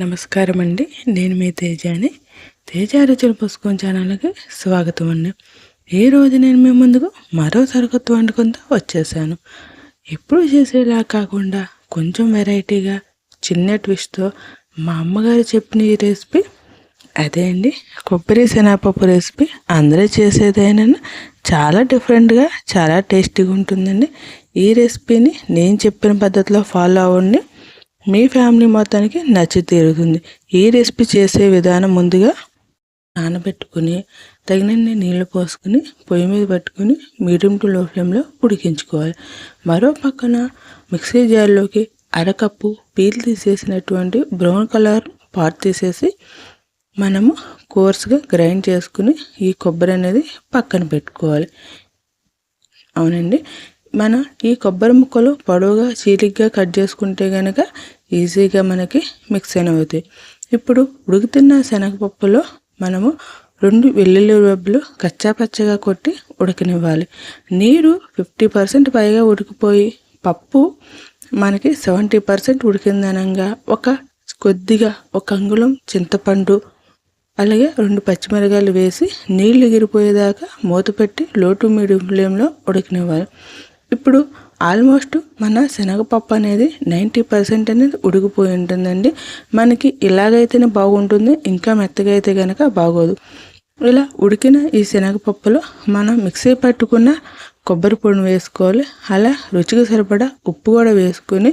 నమస్కారం అండి నేను మీ తేజాని. తేజ రుచులు పుస్తకం ఛానల్కి స్వాగతం అండి. ఈ రోజు నేను మీ ముందుకు మరో సరికొత్త వండుకుంటూ వచ్చేసాను. ఎప్పుడు చేసేలా కాకుండా కొంచెం వెరైటీగా చిన్న ట్విస్ట్తో మా అమ్మగారు చెప్పిన ఈ రెసిపీ అదే అండి. కొబ్బరి శనగపప్పు రెసిపీ అందరూ చేసేదైనా చాలా డిఫరెంట్గా చాలా టేస్టీగా ఉంటుందండి. ఈ రెసిపీని నేను చెప్పిన పద్ధతిలో ఫాలో అవ్వండి. మీ ఫ్యామిలీ మొత్తానికి నచ్చి తీరుతుంది. ఈ రెసిపీ చేసే విధానం ముందుగా నానబెట్టుకుని తగినన్ని నీళ్ళు పోసుకుని పొయ్యి మీద పెట్టుకుని మీడియం టు లో ఫ్లేమ్లో ఉడికించుకోవాలి. మరో పక్కన మిక్సీ జార్లోకి అరకప్పు పీల్ తీసేసినటువంటి బ్రౌన్ కలర్ పాట్ తీసేసి మనము కోర్స్గా గ్రైండ్ చేసుకుని ఈ కొబ్బరి అనేది పక్కన పెట్టుకోవాలి. అవునండి. మన ఈ కొబ్బరి ముక్కలు పొడవుగా చీలిగ్గా కట్ చేసుకుంటే కనుక ఈజీగా మనకి మిక్స్ అయిన అవుతాయి ఇప్పుడు ఉడుకుతున్న శనగపప్పులో మనము రెండు వెల్లుల్లి రబ్బులు కచ్చాపచ్చగా కొట్టి ఉడకనివ్వాలి. నీరు ఫిఫ్టీ పర్సెంట్ పైగా ఉడికిపోయి పప్పు మనకి సెవెంటీ పర్సెంట్ ఉడికిందనంగా ఒక కొద్దిగా ఒక అంగుళం చింతపండు అలాగే రెండు పచ్చిమిరకాయలు వేసి నీళ్ళు ఎగిరిపోయేదాకా మూత పెట్టి లోటు మీడియం ఫ్లేమ్లో ఉడకనివ్వాలి. ఇప్పుడు ఆల్మోస్ట్ మన శనగపప్పు అనేది నైంటీ పర్సెంట్ అనేది ఉడికిపోయి ఉంటుందండి. మనకి ఇలాగైతేనే బాగుంటుంది ఇంకా మెత్తగా అయితే కనుక బాగోదు. ఇలా ఉడికిన ఈ శనగపప్పులో మనం మిక్సీ పట్టుకున్న కొబ్బరి పొడిని వేసుకోవాలి. అలా రుచికి సరిపడా ఉప్పు కూడా వేసుకొని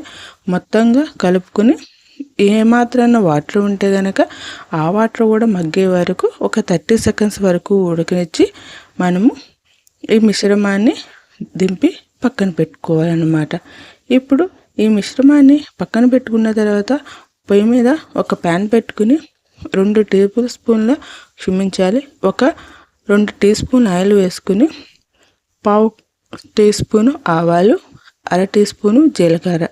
మొత్తంగా కలుపుకొని ఏమాత్రాన వాటర్ ఉంటే కనుక ఆ వాటర్ కూడా మగ్గే వరకు ఒక థర్టీ సెకండ్స్ వరకు ఉడకనిచ్చి మనము ఈ మిశ్రమాన్ని దింపి పక్కన పెట్టుకోవాలన్నమాట. ఇప్పుడు ఈ మిశ్రమాన్ని పక్కన పెట్టుకున్న తర్వాత పొయ్యి మీద ఒక ప్యాన్ పెట్టుకుని రెండు టేబుల్ స్పూన్ల క్షమించాలి ఒక రెండు టీ స్పూన్ ఆయిల్ వేసుకుని పావు టీ స్పూను ఆవాలు అర టీ స్పూను జీలకర్ర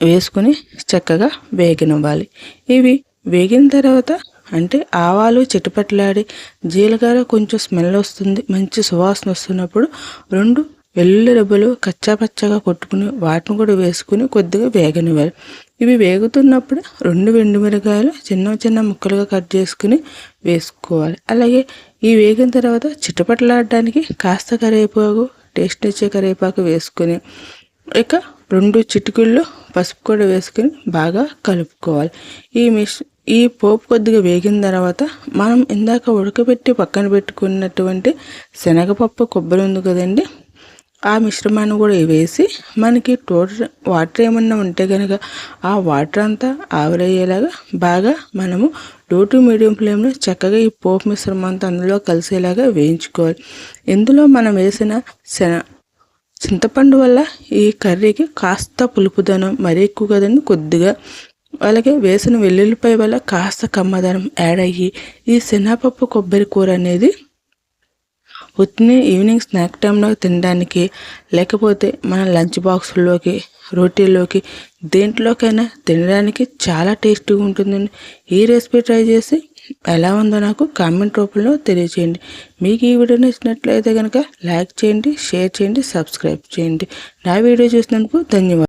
వేసుకుని చక్కగా వేగనివ్వాలి. ఇవి వేగిన తర్వాత అంటే ఆవాలు చిటపట్లాడి జీలకర్ర కొంచెం స్మెల్ వస్తుంది మంచి సువాసన వస్తున్నప్పుడు రెండు వెల్లుల్లి రెబ్బలు కచ్చాపచ్చగా కొట్టుకుని వాటిని కూడా వేసుకుని కొద్దిగా వేగనివ్వాలి. ఇవి వేగుతున్నప్పుడు రెండు వెండు మిరగాయలు చిన్న చిన్న ముక్కలుగా కట్ చేసుకుని వేసుకోవాలి. అలాగే ఈ వేగిన తర్వాత చిట్టపట్లాడడానికి కాస్త కరివేపాకు టేస్ట్ ఇచ్చే కరివేపాకు వేసుకుని ఇక రెండు చిటికుల్లో పసుపు కూడా వేసుకుని బాగా కలుపుకోవాలి. ఈ మిష్ ఈ పోపు కొద్దిగా వేగిన తర్వాత మనం ఇందాక ఉడకబెట్టి పక్కన పెట్టుకున్నటువంటి శనగపప్పు కొబ్బరి ఉంది కదండి ఆ మిశ్రమాన్ని కూడా వేసి మనకి టోటల్ వాటర్ ఏమన్నా ఉంటే కనుక ఆ వాటర్ అంతా ఆవిరయ్యేలాగా బాగా మనము లో టు మీడియం ఫ్లేమ్లో చక్కగా ఈ పోపు మిశ్రమం అంతా అందులో కలిసేలాగా వేయించుకోవాలి. ఇందులో మనం వేసిన శన చింతపండు వల్ల ఈ కర్రీకి కాస్త పులుపుదనం మరీ ఎక్కువ కదండి కొద్దిగా. అలాగే వేసిన వెల్లుల్లిపాయ వల్ల కాస్త కమ్మదనం యాడ్ అయ్యి ఈ శనగపప్పు కొబ్బరి కూర అనేది ఉత్తిని ఈవినింగ్ స్నాక్ టైంలో తినడానికి లేకపోతే మన లంచ్ బాక్స్లోకి రోటీలోకి దేంట్లోకైనా తినడానికి చాలా టేస్టీగా ఉంటుందండి. ఈ రెసిపీ ట్రై చేసి ఎలా ఉందో నాకు కామెంట్ రూపంలో తెలియచేయండి. మీకు ఈ వీడియో నచ్చినట్లయితే కనుక లైక్ చేయండి షేర్ చేయండి సబ్స్క్రైబ్ చేయండి. నా వీడియో చూసినందుకు ధన్యవాదాలు.